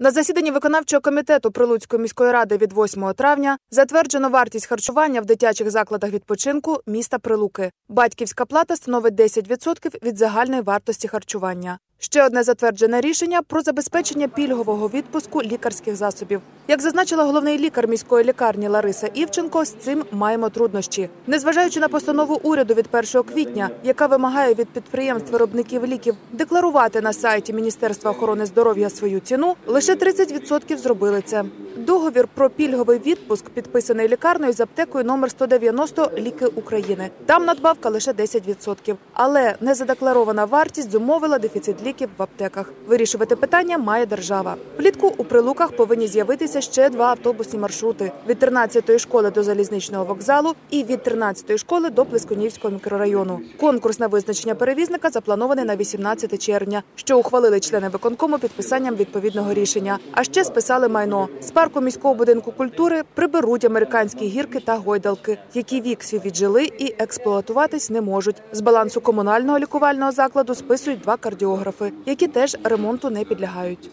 На засіданні виконавчого комітету Прилуцької міської ради від 8 травня затверджено вартість харчування в дитячих закладах відпочинку міста Прилуки. Батьківська плата становить 10% від загальної вартості харчування. Ще одне затверджене рішення про забезпечення пільгового відпуску лікарських засобів. Як зазначила головний лікар міської лікарні Лариса Івченко, з цим маємо труднощі. Незважаючи на постанову уряду від 1 квітня, яка вимагає від підприємств виробників ліків декларувати на сайті Міністерства охорони здоров'я свою ціну, лише 30% зробили це. Договір про пільговий відпуск підписаний лікарнею з аптекою номер 190 Ліки України. Там надбавка лише 10%. Але незадекларована вартість зумовила дефіцит ліків в аптеках. Вирішувати питання має держава. Влітку у прилуках повинні з'явитися ще два автобусні маршрути: від 13-ї школи до залізничного вокзалу і від 13-ї школи до Плескунівського мікрорайону. Конкурс на визначення перевізника запланований на 18 червня, що ухвалили члени виконкому підписанням відповідного рішення. А ще списали майно з парку міського будинку культури приберуть американські гірки та гойдалки, які вік віджили і експлуатуватись не можуть. З балансу комунального лікувального закладу списують два кардіографи, які теж ремонту не підлягають.